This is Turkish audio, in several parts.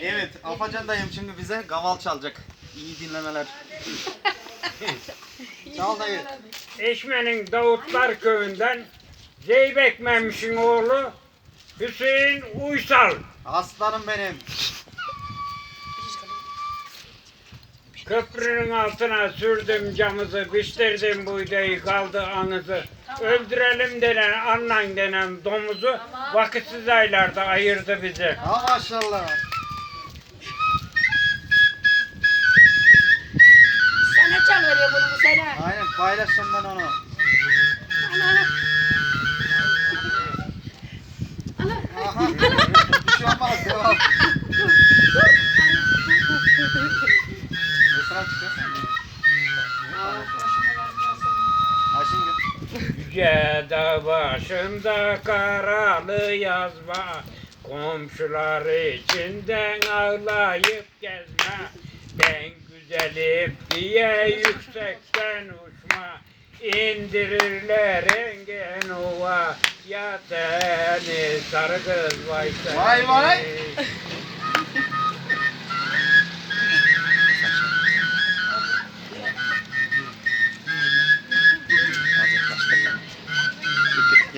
Evet, Afacan dayım şimdi bize gaval çalacak. İyi dinlemeler. Çal dayı. Eşme'nin Davutlar köyünden Zeybek Memiş'in oğlu Hüseyin Uysal. Aslanım benim. Köprünün altına sürdüm camızı, piştirdim buğdayı kaldı anızı. Öldürelim denen, anlan denen domuzu vakitsiz aylarda ayırdı bizi. Ha maşallah. Sana çal veriyor bunu bu sene. Aynen paylaşacağım ben onu. Ana ana. Aha. Bir şey olmaz devam. Dağ başında karalı yazma Komşular içinden ağlayıp gezme. Ben güzelim diye yüksekten uçma. İndirirler engen ova Ya seni sarı kız vay seni Vay vay.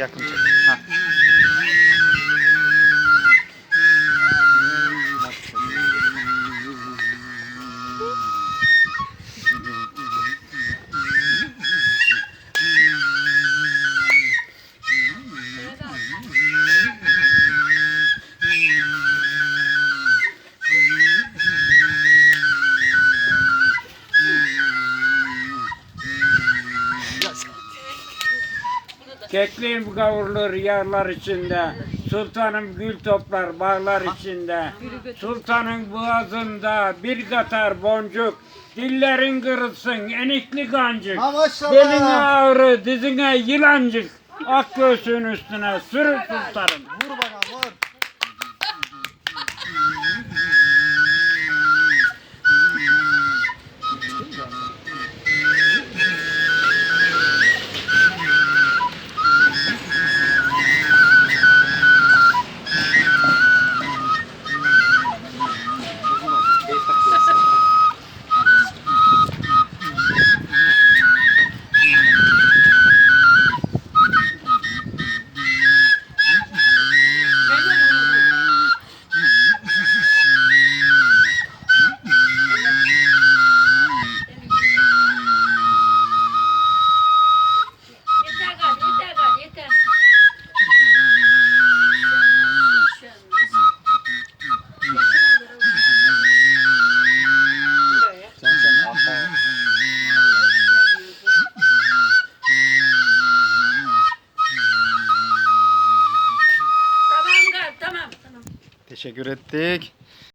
Yakın çek. Kekliğim kavrulur yarlar içinde Sultanım gül toplar bağlar içinde. Sultanın boğazında bir katar boncuk Dillerin kırılsın enikli kancık. Beline ağrı dizine yılancık. Ak göğsün üstüne sürü sultanım. Vur bana Teşekkür ettik.